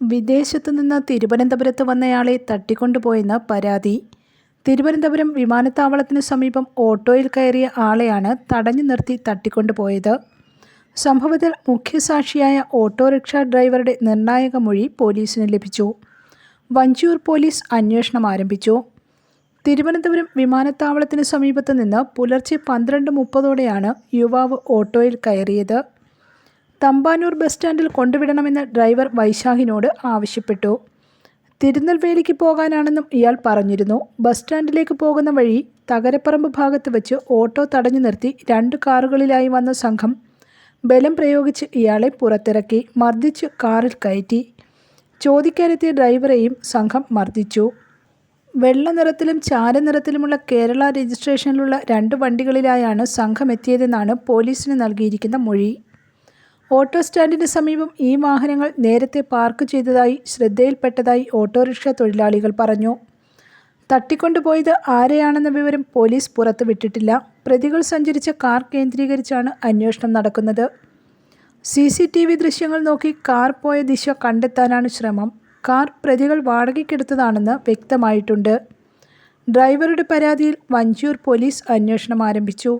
വിദേശത്തു നിന്ന് തിരുവനന്തപുരത്ത് വന്നയാളെ തട്ടിക്കൊണ്ടുപോയെന്ന് പരാതി. തിരുവനന്തപുരം വിമാനത്താവളത്തിന് സമീപം ഓട്ടോയിൽ കയറിയ ആളെയാണ് തടഞ്ഞു നിർത്തി തട്ടിക്കൊണ്ടുപോയത്. സംഭവത്തിൽ മുഖ്യസാക്ഷിയായ ഓട്ടോറിക്ഷ ഡ്രൈവറുടെ നിർണായക മൊഴി പോലീസിന് ലഭിച്ചു. വഞ്ചൂർ പോലീസ് അന്വേഷണം ആരംഭിച്ചു. തിരുവനന്തപുരം വിമാനത്താവളത്തിന് സമീപത്ത് നിന്ന് പുലർച്ചെ പന്ത്രണ്ട് മുപ്പതോടെയാണ് യുവാവ് ഓട്ടോയിൽ കയറിയത്. തമ്പാനൂർ ബസ് സ്റ്റാൻഡിൽ കൊണ്ടുവിടണമെന്ന് ഡ്രൈവർ വൈശാഖിനോട് ആവശ്യപ്പെട്ടു. തിരുനെൽവേലിക്ക് പോകാനാണെന്നും ഇയാൾ പറഞ്ഞിരുന്നു. ബസ് സ്റ്റാൻഡിലേക്ക് പോകുന്ന വഴി തകരപ്പറമ്പ് ഭാഗത്ത് വെച്ച് ഓട്ടോ തടഞ്ഞു നിർത്തി രണ്ട് കാറുകളിലായി വന്ന സംഘം ബലം പ്രയോഗിച്ച് ഇയാളെ പുറത്തിറക്കി മർദ്ദിച്ച് കാറിൽ കയറ്റി. ചോദിക്കാനെത്തിയ ഡ്രൈവറെയും സംഘം മർദ്ദിച്ചു. വെള്ള നിറത്തിലും ചാരനിറത്തിലുമുള്ള കേരള രജിസ്ട്രേഷനിലുള്ള രണ്ട് വണ്ടികളിലായാണ് സംഘം എത്തിയതെന്നാണ് പോലീസിന് നൽകിയിരിക്കുന്ന മൊഴി. ഓട്ടോ സ്റ്റാൻഡിന് സമീപം ഈ വാഹനങ്ങൾ നേരത്തെ പാർക്ക് ചെയ്തതായി ശ്രദ്ധയിൽപ്പെട്ടതായി ഓട്ടോറിക്ഷ തൊഴിലാളികൾ പറഞ്ഞു. തട്ടിക്കൊണ്ടുപോയത് ആരെയാണെന്ന വിവരം പോലീസ് പുറത്തുവിട്ടിട്ടില്ല പ്രതികൾ സഞ്ചരിച്ച കാർ കേന്ദ്രീകരിച്ചാണ് അന്വേഷണം നടക്കുന്നത്. സി സി ടി വി ദൃശ്യങ്ങൾ നോക്കി കാർ പോയ ദിശ കണ്ടെത്താനാണ് ശ്രമം. കാർ പ്രതികൾ വാടകയ്ക്കെടുത്തതാണെന്ന് വ്യക്തമായിട്ടുണ്ട്. ഡ്രൈവറുടെ പരാതിയിൽ വഞ്ചിയൂർ പോലീസ് അന്വേഷണം ആരംഭിച്ചു.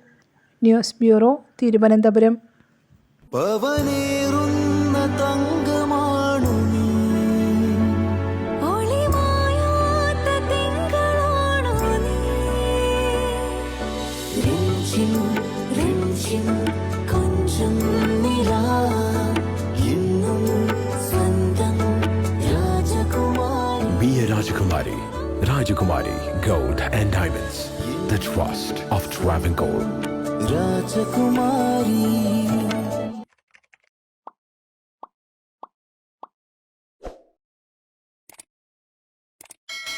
News bureau Thiruvananthapuram. പവനേറുന്ന തങ്കമാണു രഞ്ജിൻ കൊഞ്ചം നിലാ എന്നും സ്വന്തം രാജകുമാരി Be a Rajakumari. Rajakumari Gold and Diamonds. The trust of Travancore. രാജകുമാരി